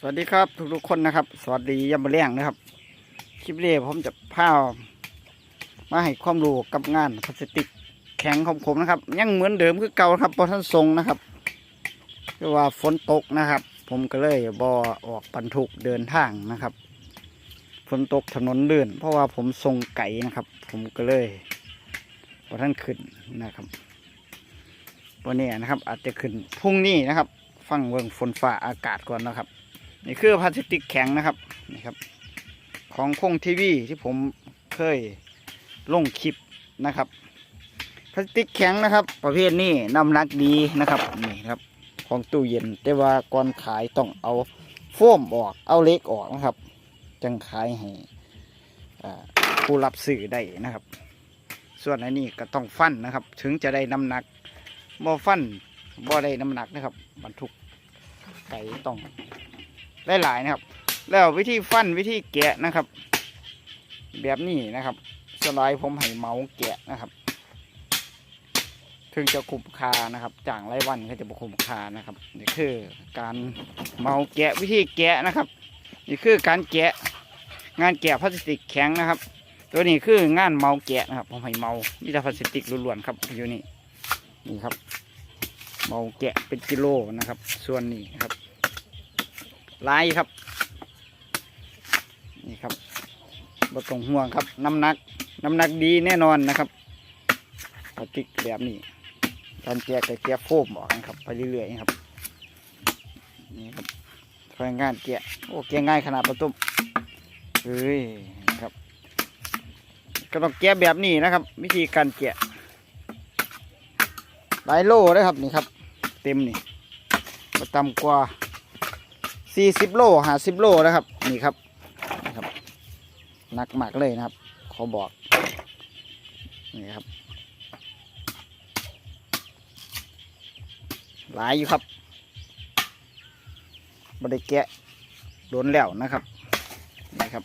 สวัสดีครับทุกๆคนนะครับ สวัสดียามมื้อแรงนะครับ คลิปนี้ผมจะพามาให้ความรู้กับงานพลาสติกแข็งของผมนะครับ ยังเหมือนเดิมคือเก่าครับพอท่านทรงนะครับคือว่าฝนตกนะครับ ผมก็เลยบอออกบรรทุกเดินทางนะครับฝนตกถนนลื่น เพราะว่าผมทรงไก่นะครับ ผมก็เลยพอท่านขึ้นนะครับวันนี้นะครับ อาจจะขึ้นพรุ่งนี้นะครับ ฟังเบิ่งฝนฟ้าอากาศก่อนนะครับ นี่คือพลาสติกแข็งนะครับนี่ครับ ของคงทีวีที่ผมเคยลงคลิปนะครับพลาสติกแข็งนะครับ ประเภทนี้น้ำหนักดีนะครับนี่ครับของตู้เย็น แต่ว่าก่อนขายต้องเอาโฟมออกเอาเล็กออกนะครับ จังขายให้อ่ผู้รับสื่อได้นะครับ ส่วนอันนี้ก็ต้องฟันนะครับ ถึงจะได้น้ำหนักบ่ฟันบ่ได้น้ำหนักนะครับบรรทุกไก่ต้อง ได้หลายนะครับ แล้ววิธีฟันวิธีแกะนะครับ แบบนี้นะครับ สไลด์ผมให้เมาส์แกะนะครับ ถึงจะคุ้มค่านะครับจ่างไรวันก็จะบุคุ้มค่านะครับนี่คือการเมาส์แกะวิธีแกะนะครับ นี่คือการแกะงานแกะพลาสติกแข็งนะครับ ตัวนี้คืองานเมาแกะนะครับผมให้เมามีแต่พลาสติกล้วนๆครับอยู่นี่นี่ครับเมาแกะเป็นกิโลนะครับ ส่วนนี้ครับ ลายครับ นี่ครับบตรงห่วงครับ น้ำหนัก น้ำหนักดีแน่นอนนะครับพลาสติกแบบนี้การแกะก็แกะโฟมออกนะครับ ไปเรื่อยๆครับ นี่ครับพนักงานแกะโอ้แกะง่ายขนาดประตุมเฮ้ยครับ ก็ต้องแกะแบบนี้นะครับ วิธีการแกะหลายโลนะครับนี่ครับ เต็มนี่ประตำกว่า สี่สิบโลหาสิบโลนะครับ นี่ครับนี่ครับหนักมากเลยนะครับ ขอบอก นี่ครับ หลายอยู่ครับบไดแกะโดนแล้วนะครับ นี่ครับ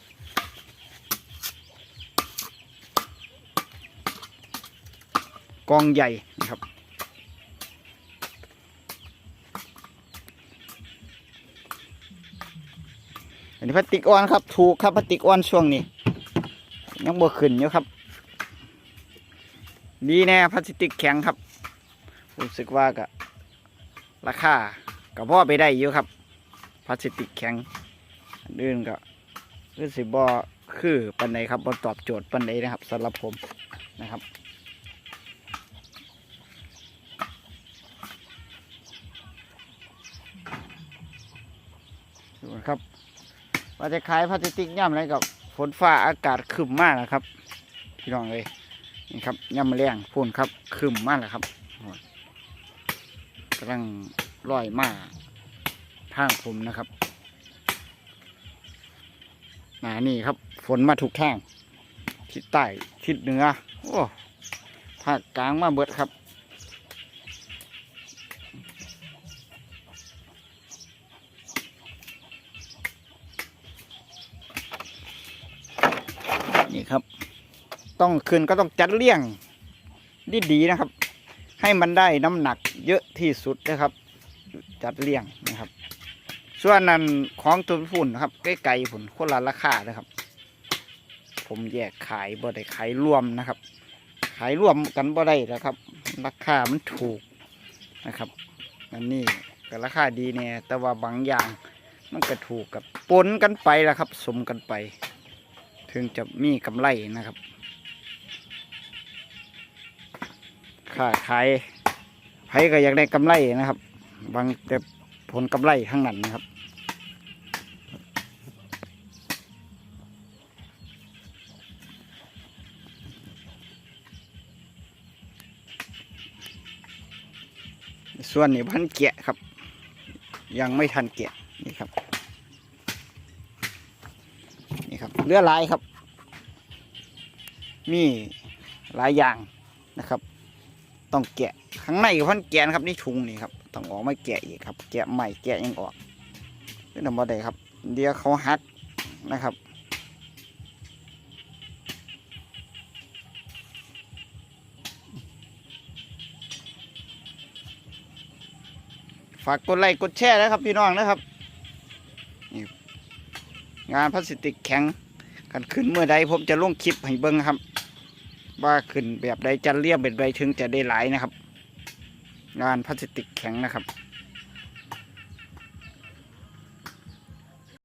กองใหญ่นะครับ อันนี้พลาสติกอ่อนครับ ถูกครับพลาสติกอ่อนช่วงนี้ ยังบ่ขึ้นอยู่ครับดีแน่พลาสติกแข็งครับ รู้สึกว่าก็ราคากับพ่อไปได้อยู่ครับพลาสติกแข็งอันอื่นก็รู้สึกบ่คือปันใดครับบ่ตอบโจทย์ปันใดนะครับสำหรับผมนะครับดูครับ ว่าจะขายพลาสติกย่ำอะไรกับฝนฟ้าอากาศครึมมากนะครับ พี่น้องเลยนี่ครับย่ำมะแรงพูนครับครึมมากเลยครับกำลังลอยมาทางผมนะครับนานี่ครับ ฝนมาถูกทางทิศใต้ทิศเหนือโอ้ภาคกลางมาเบิดครับ ต้องคืนก็ต้องจัดเลี่ยงดีๆนะครับ ให้มันได้น้ำหนักเยอะที่สุดนะครับ จัดเลี่ยงนะครับ ส่วนนั้นของตุนฝุ่นนะครับใกล้ๆฝุ่นคนละราคานะครับ ผมแยกขายบ่ได้ขายรวมนะครับ ขายรวมกันบ่ได้นะครับ ราคามันถูกนะครับอันนี้ก็ราคาดีแน่แต่ว่าบางอย่างมันก็ถูกกับปนกันไปละครับ สมกันไป ถึงจะมีกำไรนะครับ ค่าขายไผก็อยากได้กำไรนะครับ บางแต่ผลกำไรข้างนั้นนะครับส่วนนี้พันเกียครับ ยังไม่ทันเกียนี่ครับ นี่ครับเรือลายครับ มีหลายอย่างนะครับ ต้องแกะข้างในกับพันแกนครับนี่ถุงนี่ครับต้องออกมาแกะอีกครับ แกะใหม่แกะยังออกนี่ทำมาได้ครับ เดี๋ยวเขาหักนะครับฝากกดไลค์กดแชร์นะครับพี่น้องนะครับ งานพลาสติกแข็งกันขึ้นเมื่อใดผมจะลงคลิปให้เบิ้งครับ ว่าขึ้นแบบใดจะเรียบแบบใบถึงจะได้หลายนะครับ งานพลาสติกแข็งนะครับ